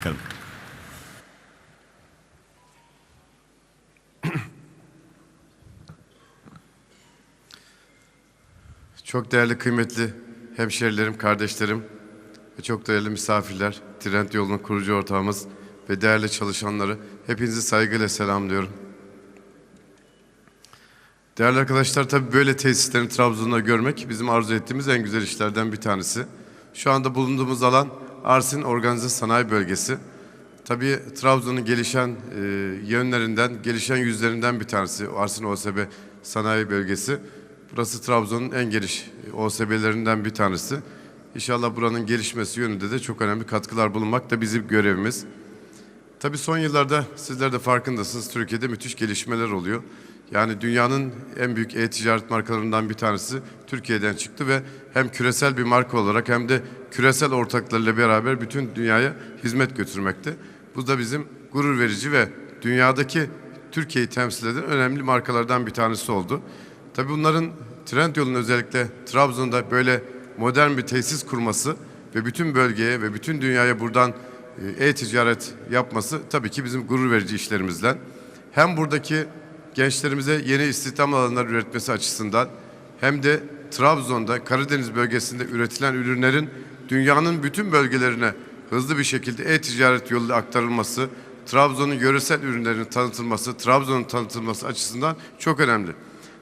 Bakalım. Çok değerli, kıymetli hemşerilerim, kardeşlerim ve çok değerli misafirler, Trend Yolu'nun kurucu ortağımız ve değerli çalışanları hepinizi saygıyla selamlıyorum. Değerli arkadaşlar tabii böyle tesislerin Trabzon'da görmek bizim arzu ettiğimiz en güzel işlerden bir tanesi. Şu anda bulunduğumuz alan Arsin Organize Sanayi Bölgesi. Tabii Trabzon'un gelişen e, yönlerinden, gelişen yüzlerinden bir tanesi Arsin OSB Sanayi Bölgesi. Burası Trabzon'un en geliş e, OSB'lerinden bir tanesi. İnşallah buranın gelişmesi yönünde de çok önemli katkılar bulunmak da bizim görevimiz. Tabii son yıllarda sizler de farkındasınız Türkiye'de müthiş gelişmeler oluyor. Yani dünyanın en büyük e-ticaret markalarından bir tanesi Türkiye'den çıktı ve hem küresel bir marka olarak hem de küresel ortaklarıyla beraber bütün dünyaya hizmet götürmekte. Bu da bizim gurur verici ve dünyadaki Türkiye'yi temsil eden önemli markalardan bir tanesi oldu. Tabii bunların Trendyol'un özellikle Trabzon'da böyle modern bir tesis kurması ve bütün bölgeye ve bütün dünyaya buradan e, e-ticaret yapması tabii ki bizim gurur verici işlerimizden. Hem buradaki gençlerimize yeni istihdam alanları üretmesi açısından hem de Trabzon'da Karadeniz bölgesinde üretilen ürünlerin dünyanın bütün bölgelerine hızlı bir şekilde e-ticaret yoluyla aktarılması, Trabzon'un yöresel ürünlerinin tanıtılması, Trabzon'un tanıtılması açısından çok önemli.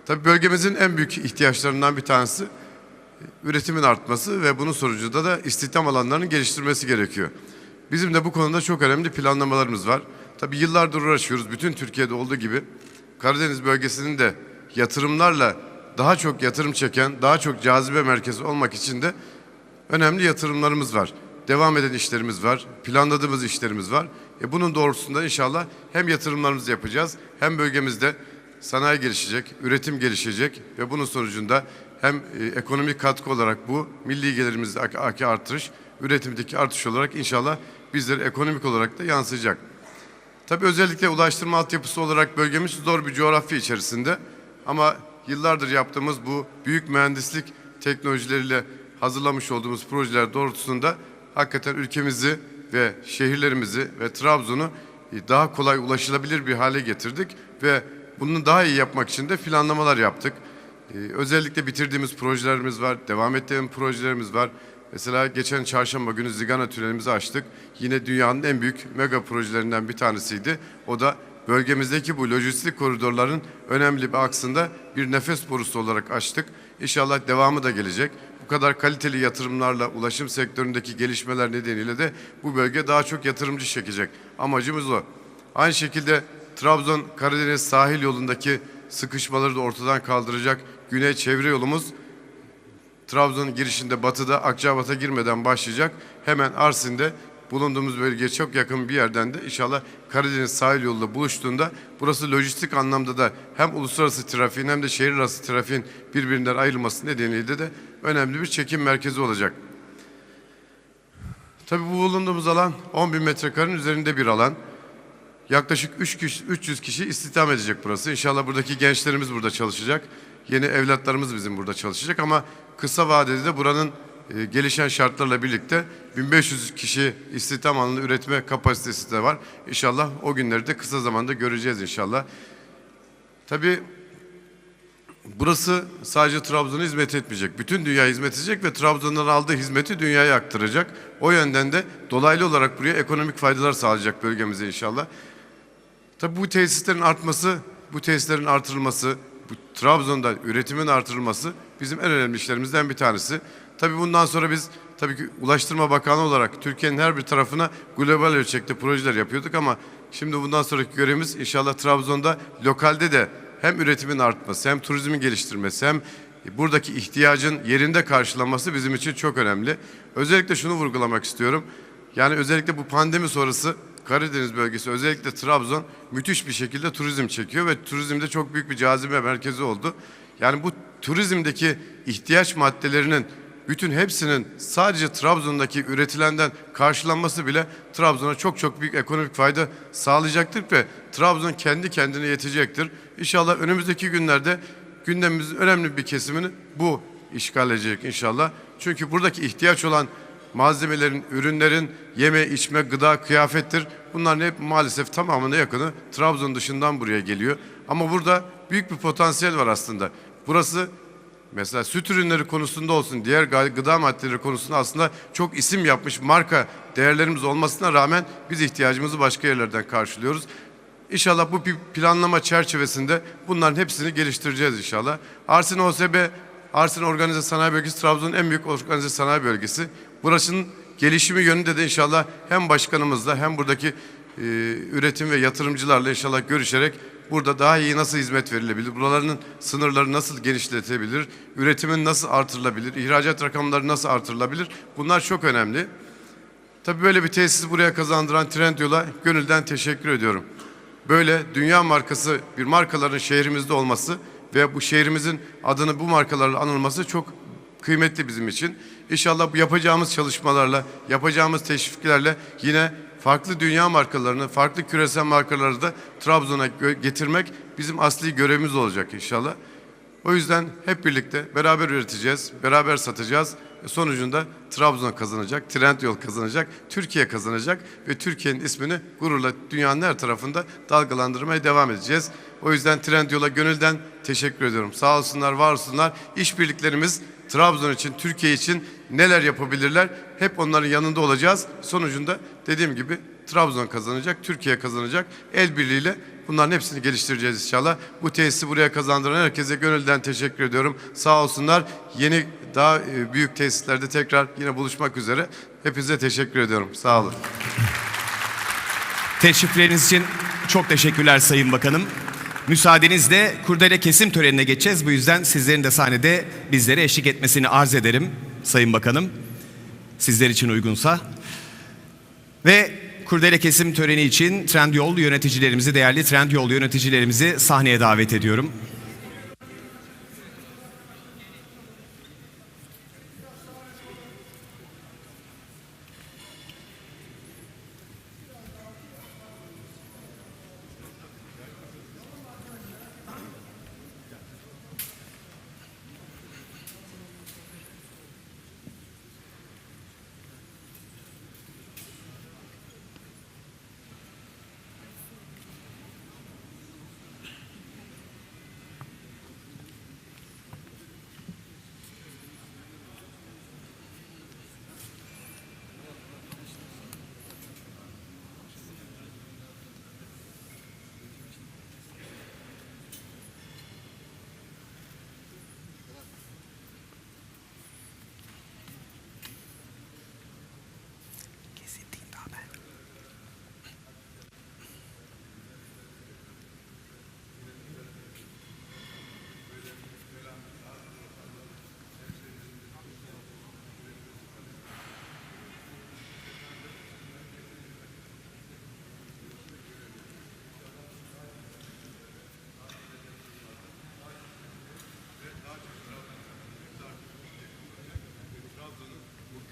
Tabii bölgemizin en büyük ihtiyaçlarından bir tanesi üretimin artması ve bunun sonucunda da istihdam alanlarının geliştirmesi gerekiyor. Bizim de bu konuda çok önemli planlamalarımız var. Tabii yıllardır uğraşıyoruz. Bütün Türkiye'de olduğu gibi Karadeniz bölgesinin de yatırımlarla daha çok yatırım çeken, daha çok cazibe merkezi olmak için de önemli yatırımlarımız var. Devam eden işlerimiz var, planladığımız işlerimiz var. E bunun doğrultusunda inşallah hem yatırımlarımızı yapacağız hem bölgemizde sanayi gelişecek, üretim gelişecek ve bunun sonucunda hem e, ekonomik katkı olarak bu milli gelirimizdeki artış, üretimdeki artış olarak inşallah bizlere ekonomik olarak da yansıyacak. Tabii özellikle ulaştırma altyapısı olarak bölgemiz zor bir coğrafya içerisinde ama yıllardır yaptığımız bu büyük mühendislik teknolojileriyle hazırlamış olduğumuz projeler doğrultusunda hakikaten ülkemizi ve şehirlerimizi ve Trabzon'u daha kolay ulaşılabilir bir hale getirdik ve bunu daha iyi yapmak için de planlamalar yaptık. Ee, özellikle bitirdiğimiz projelerimiz var, devam ettiğimiz projelerimiz var. Mesela geçen çarşamba günü Zigana tünelimizi açtık. Yine dünyanın en büyük mega projelerinden bir tanesiydi. O da bölgemizdeki bu lojistik koridorların önemli bir aksında bir nefes borusu olarak açtık. İnşallah devamı da gelecek. Bu kadar kaliteli yatırımlarla ulaşım sektöründeki gelişmeler nedeniyle de bu bölge daha çok yatırımcı çekecek. Amacımız o. Aynı şekilde Trabzon Karadeniz sahil yolundaki sıkışmaları da ortadan kaldıracak güney çevre yolumuz Trabzon'un girişinde batıda Akçabat'a girmeden başlayacak. Hemen Arsin'de bulunduğumuz bölgeye çok yakın bir yerden de inşallah Karadeniz sahil yoluyla buluştuğunda burası lojistik anlamda da hem uluslararası trafiğin hem de şehir arası trafiğin birbirinden ayrılması nedeniyle de önemli bir çekim merkezi olacak. Tabii bu bulunduğumuz alan 10 bin metrekarenin üzerinde bir alan. Yaklaşık 3 kişi, 300 kişi istihdam edecek burası. İnşallah buradaki gençlerimiz burada çalışacak. Yeni evlatlarımız bizim burada çalışacak ama kısa vadede de buranın e, gelişen şartlarla birlikte 1500 kişi istihdam alanında üretme kapasitesi de var. İnşallah o günleri de kısa zamanda göreceğiz inşallah. Tabii burası sadece Trabzon'a hizmet etmeyecek. Bütün dünya hizmet edecek ve Trabzon'dan aldığı hizmeti dünyaya aktaracak. O yönden de dolaylı olarak buraya ekonomik faydalar sağlayacak bölgemize inşallah. Tabii bu tesislerin artması, bu tesislerin artırılması, bu Trabzon'da üretimin artırılması bizim en önemli işlerimizden bir tanesi. Tabii bundan sonra biz tabii ki Ulaştırma Bakanı olarak Türkiye'nin her bir tarafına global ölçekte projeler yapıyorduk ama şimdi bundan sonraki görevimiz inşallah Trabzon'da lokalde de hem üretimin artması hem turizmin geliştirmesi hem buradaki ihtiyacın yerinde karşılanması bizim için çok önemli. Özellikle şunu vurgulamak istiyorum. Yani özellikle bu pandemi sonrası Karadeniz bölgesi özellikle Trabzon müthiş bir şekilde turizm çekiyor ve turizmde çok büyük bir cazibe merkezi oldu. Yani bu turizmdeki ihtiyaç maddelerinin bütün hepsinin sadece Trabzon'daki üretilenden karşılanması bile Trabzon'a çok çok büyük ekonomik fayda sağlayacaktır ve Trabzon kendi kendine yetecektir. İnşallah önümüzdeki günlerde gündemimizin önemli bir kesimini bu işgal edecek inşallah. Çünkü buradaki ihtiyaç olan malzemelerin, ürünlerin yeme, içme, gıda, kıyafettir. Bunların hep maalesef tamamına yakını Trabzon dışından buraya geliyor. Ama burada büyük bir potansiyel var aslında. Burası Mesela süt ürünleri konusunda olsun, diğer gı- gıda maddeleri konusunda aslında çok isim yapmış marka değerlerimiz olmasına rağmen biz ihtiyacımızı başka yerlerden karşılıyoruz. İnşallah bu bir planlama çerçevesinde bunların hepsini geliştireceğiz inşallah. Arsin OSB, Arsin Organize Sanayi Bölgesi Trabzon'un en büyük organize sanayi bölgesi. Burasının gelişimi yönünde de inşallah hem başkanımızla hem buradaki e, üretim ve yatırımcılarla inşallah görüşerek burada daha iyi nasıl hizmet verilebilir, buraların sınırları nasıl genişletebilir, üretimin nasıl artırılabilir, ihracat rakamları nasıl artırılabilir bunlar çok önemli. Tabii böyle bir tesisi buraya kazandıran Trendyol'a gönülden teşekkür ediyorum. Böyle dünya markası bir markaların şehrimizde olması ve bu şehrimizin adını bu markalarla anılması çok kıymetli bizim için. İnşallah bu yapacağımız çalışmalarla, yapacağımız teşviklerle yine farklı dünya markalarını, farklı küresel markaları da Trabzon'a getirmek bizim asli görevimiz olacak inşallah. O yüzden hep birlikte beraber üreteceğiz, beraber satacağız. E, Sonucunda Trabzon kazanacak, Trendyol kazanacak, Türkiye kazanacak ve Türkiye'nin ismini gururla dünyanın her tarafında dalgalandırmaya devam edeceğiz. O yüzden Trendyol'a gönülden teşekkür ediyorum. Sağ olsunlar, var olsunlar. İşbirliklerimiz Trabzon için, Türkiye için neler yapabilirler? Hep onların yanında olacağız. Sonucunda dediğim gibi Trabzon kazanacak, Türkiye kazanacak. El birliğiyle bunların hepsini geliştireceğiz inşallah. Bu tesisi buraya kazandıran herkese gönülden teşekkür ediyorum. Sağ olsunlar. Yeni daha e, büyük tesislerde tekrar yine buluşmak üzere. Hepinize teşekkür ediyorum. Sağ olun. Teşrifleriniz için çok teşekkürler Sayın Bakanım. Müsaadenizle kurdele kesim törenine geçeceğiz. Bu yüzden sizlerin de sahnede bizlere eşlik etmesini arz ederim Sayın Bakanım. Sizler için uygunsa. Ve kurdele kesim töreni için Trendyol yöneticilerimizi, değerli Trendyol yöneticilerimizi sahneye davet ediyorum.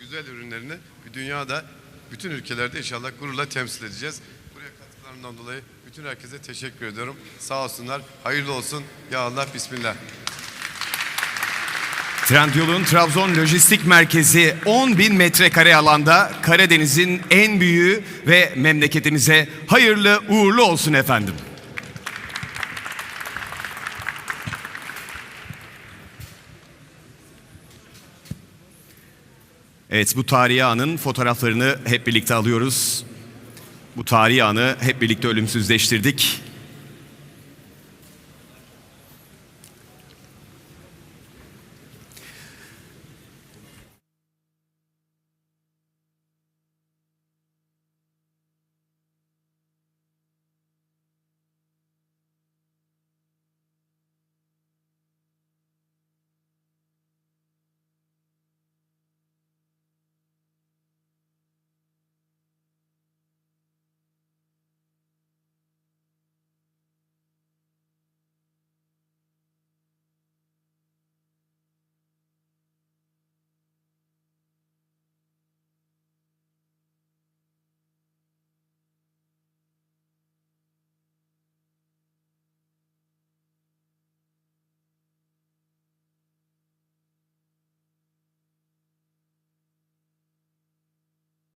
Güzel ürünlerini bir dünyada bütün ülkelerde inşallah gururla temsil edeceğiz. Buraya katkılarından dolayı bütün herkese teşekkür ediyorum. Sağ olsunlar. Hayırlı olsun. Ya Allah Bismillah. Trendyol'un Trabzon Lojistik Merkezi 10 bin metrekare alanda Karadeniz'in en büyüğü ve memleketinize hayırlı uğurlu olsun efendim. Evet bu tarihi anın fotoğraflarını hep birlikte alıyoruz. Bu tarihi anı hep birlikte ölümsüzleştirdik.